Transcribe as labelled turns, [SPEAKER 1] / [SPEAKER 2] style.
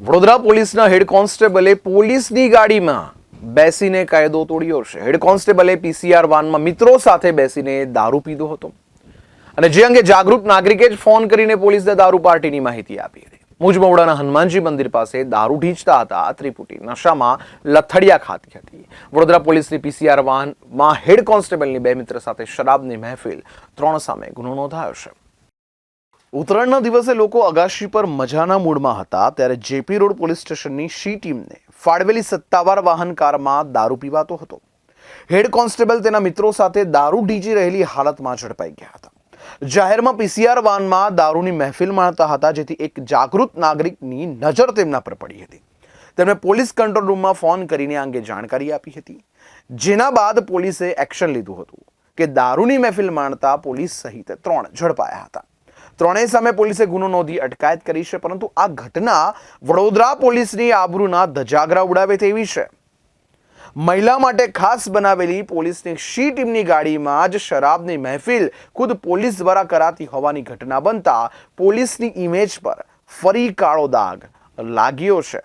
[SPEAKER 1] વડોદરા પોલીસના હેડ કોન્સ્ટેબલે પોલીસની ગાડીમાં બેસીને કાયદો તોડ્યો છે. હેડ કોન્સ્ટેબલે પીસીઆર વાનમાં મિત્રો સાથે બેસીને દારૂ પીધો હતો. અને જે અંગે જાગૃત નાગરિકે જ ફોન કરીને પોલીસને દારૂ પાર્ટીની માહિતી આપી હતી. મુજમવડાના હનુમાનજી મંદિર પાસે દારૂ ઢીંચતા હતા. ત્રિપુટી નશામાં લથડિયા ખાતી હતી. વડોદરા પોલીસની પીસીઆર વાનમાં હેડ કોન્સ્ટેબલની બે મિત્ર સાથે શરાબની મહેફિલ ત્રણ સામે ગુનો નોંધાયો છે. ઉત્તરાયણના દિવસે લોકો અગાશી પર મજાના મૂડમાં હતા, ત્યારે જેપી રોડ પોલીસ સ્ટેશનની શી ટીમને ફાળવેલી સત્તાવાર વાહન કારમાં દારૂ પીવાતો હતો. હેડ કોન્સ્ટેબલ તેના મિત્રો સાથે દારૂ ઢીંચી રહેલી હાલતમાં ઝડપાઈ ગયા હતા. જાહેરમાં પીસીઆર વાનમાં દારૂની મહેફિલ માણતા હતા, જેથી એક જાગૃત નાગરિકની નજર તેમના પર પડી હતી. તેમણે પોલીસ કંટ્રોલ રૂમમાં ફોન કરીને અંગે જાણકારી આપી હતી. જેના બાદ પોલીસે એક્શન લીધું હતું કે દારૂની મહેફિલ માણતા પોલીસ સહિત ત્રણ ઝડપાયા હતા. ત્રણેય સામે પોલીસે ગુનો નોંધી અટકાયત કરી છે, પરંતુ આ ઘટના વડોદરા પોલીસની આબરૂના ધજાગરા ઉડાવે તેવી છે. મહિલા માટે ખાસ બનાવેલી પોલીસની શી ટીમની ગાડીમાં જ શરાબની મહેફિલ ખુદ પોલીસ દ્વારા કરાતી હોવાની ઘટના બનતા પોલીસની ઇમેજ પર ફરી કાળો દાગ લાગ્યો છે.